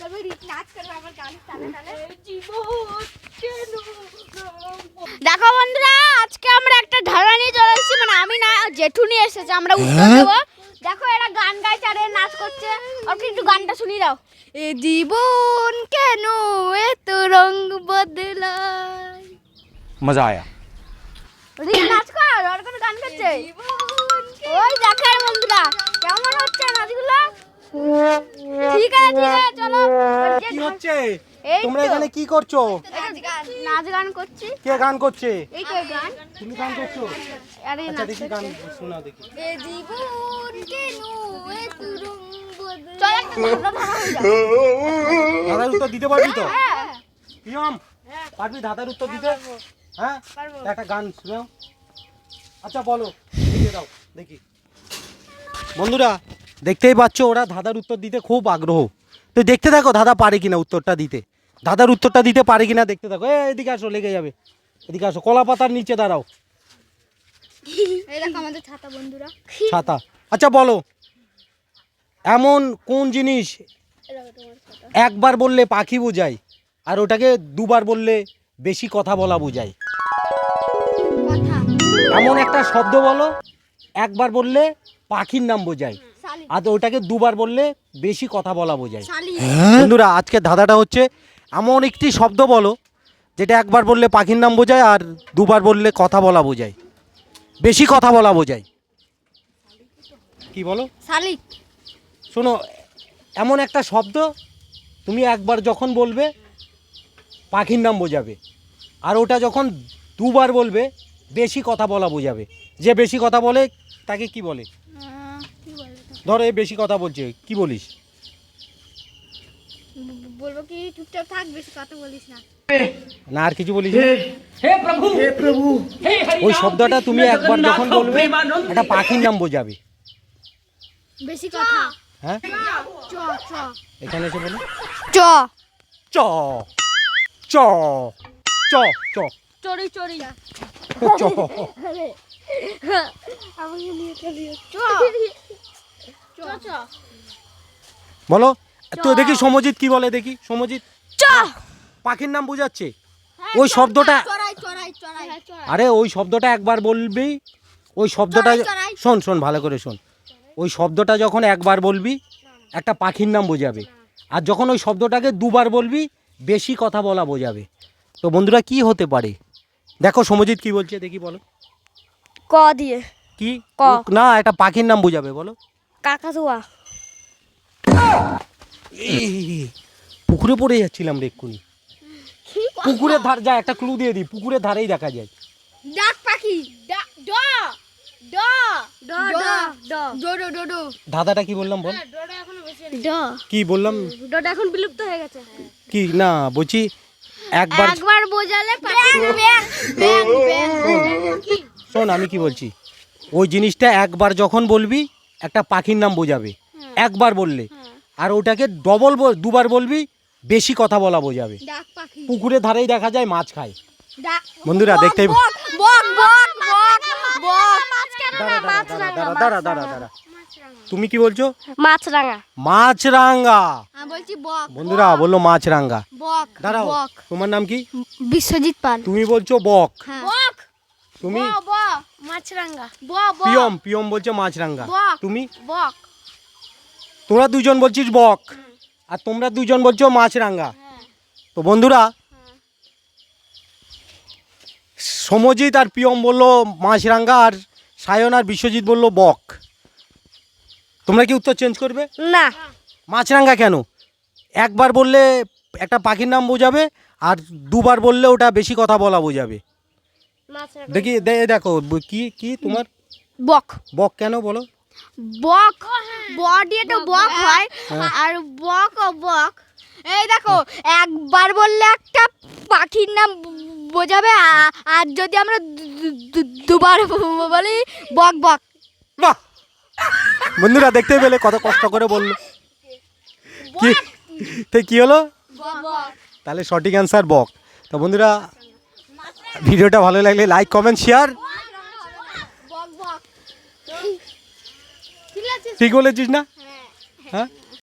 নাচ আমার তালে তালে দেখো বন্ধুরা আজকে আমরা একটা ধারা নিয়ে চলে এসেছি মানে আমি না জেঠু নিয়ে এসেছে আমরা হ্যাঁ? উত্তর দেবো। দেখো এরা গান গাইছে আর নাচ করছে। ওকে একটু গানটা শুনি দাও। এ জীবন কেন এত রং বদলায়? মজা আয়া। নাচ কর আর কোন গান করছে? ওই দেখার বন্ধুরা কেমন হচ্ছে নাচগুলো? ঠিক আছে ঠিক আছে চলো। কি হচ্ছে? তোমরা এখানে কি করছ? নাচ গান করছি। কে গান করছে? এই তো গান। তুমি গান করছ? আরে আচ্ছা দেখি গান শোনাও দেখি। এ জীবন কেন রং বদলায় চল একটা হয়ে। দাদার উত্তর দিতে পারবি তো? হ্যাঁ প্রিয়ম পারবি দাদার উত্তর দিতে? হ্যাঁ? একটা গান শোনাও। আচ্ছা বলো লিখে দাও দেখি। বন্ধুরা দেখতেই পাচ্ছ ওরা ধাঁধার উত্তর দিতে খুব আগ্রহ। তো দেখতে থাকো দাদা পারে কিনা উত্তরটা দিতে। দাদার উত্তরটা দিতে পারে কিনা দেখতে থাকো। এ এদিকে আসো লেগে যাবে। এদিকে আসো কলা পাতার নিচে দাঁড়াও। ছাতা বন্ধুরা। ছাতা। আচ্ছা বলো। এমন কোন জিনিস একবার বললে পাখি বোঝায় আর ওটাকে দুবার বললে বেশি কথা বলা বোঝায়? এমন একটা শব্দ বলো একবার বললে পাখির নাম বোঝায়। আর ওটাকে দুবার বললে বেশি কথা বলা বোঝায়। শালি। বন্ধুরা আজকে ধাঁধাটা হচ্ছে এমন একটি শব্দ বলো যেটা একবার বললে পাখির নাম বোঝায় আর দুবার বললে কথা বলা বোঝায়। বেশি কথা বলা বোঝায়। কি বলো? শালিক শোনো এমন একটা শব্দ তুমি একবার যখন বলবে পাখির নাম বোঝাবে। আর ওটা যখন দুবার বলবে বেশি কথা বলা বোঝাবে। যে বেশি কথা বলে তাকে কি বলে? ধরো এ বেশি কথা বলছে কি বলিস? বলব কি চুপচাপ থাক বেশি কথা বলিস না। না আর কিছু বলিস না? ওই শব্দটা তুমি একবার যখন বলবে একটা পাখির নাম বোঝাবে। বেশি কথা। হ্যাঁ? চ চ। এখানে এসে বলো। চ। চ। চ। চ চ। চড়ি চড়ি। চ। আমাকে নিয়ে চলি চ চ চ। বলো? তো দেখি সমজিৎ কি বলে দেখি সমজিৎ? পাখির নাম বোঝাচ্ছে। ওই শব্দটা চড়াই চড়াই চড়াই। চড়াই। আরে ওই শব্দটা একবার বলবি? ওই শব্দটা। শোন শোন ভালো করে শোন। ওই শব্দটা যখন একবার বলবি একটা পাখির নাম বোঝাবে। আর যখন ওই শব্দটাকে দুবার বলবি বেশি কথা বলা বোঝাবে। তো বন্ধুরা কি হতে পারে? দেখো সমজিৎ কি বলছে দেখি বলো। ক দিয়ে। কি? ক। না একটা পাখির নাম বোঝাবে বলো। কাকাতুয়া। পুকুরে পড়ে যাচ্ছিলাম রে এক্ষুনি। পুকুরের ধার যা একটা ক্লু দিয়ে দিই। পুকুরের ধারেই দেখা যায়। ডাক পাখি দাদাটা কি বললাম বল? কি বললাম? ডটা এখন বিলুপ্ত হয়ে গেছে। কি? না বলছি একবার একবার বোঝালে শোন আমি কি বলছি? ওই জিনিসটা একবার যখন বলবি একটা পাখির নাম বোঝাবে। একবার বললে। আর ওটাকে ডবল দুবার বলবি বেশি কথা বলা বোঝাবে। ডাক পাখি। পুকুরের ধারেই দেখা যায় মাছ খায়। বন্ধুরা দেখতেই বক বক বক বক বক। মাছ কেন দাঁড়া দাঁড়া দাঁড়া তুমি কি বলছো? মাছরাঙা বলছি বন্ধুরা বলল মাছরাঙ্গা বক দাঁড়াও তোমার নাম কি? বিশ্বজিৎ পাল। তুমি বলছো বক। বক। তুমি? ব মাছরাঙা ব ব পিয়ম পিয়ম বলছো মাছরাঙ্গা। বক। তুমি? বক। তোরা দুজন বলছিস বক আর তোমরা দুজন বলছো মাছরাঙ্গা। তো বন্ধুরা সমজিৎ আর পিয়ম বলল মাছরাঙ্গা আর সায়ন আর বিশ্বজিৎ বলল বক। তোমরা কি উত্তর চেঞ্জ করবে? না। মাছরাঙ্গা কেন? একবার বললে একটা পাখির নাম বোঝাবে আর দুবার বললে ওটা বেশি কথা বলা বোঝাবে। দেখি দে- দেখো কি কি তোমার? বক। বক কেন বলো? বক বডি একটা বক হয় আর বক ও বক। এই দেখো একবার বললে একটা পাখির নাম বোঝাবে আর যদি আমরা দুবার বলি বক বক। বাহ! বন্ধুরা দেখতে পেলে কত কষ্ট করে বলল। কি? তো কি হলো? তাহলে সঠিক অ্যান্সার বক। তো বন্ধুরা ভিডিওটা ভালো লাগলে লাইক কমেন্ট শেয়ার ঠিক বলেছিস না? হ্যাঁ?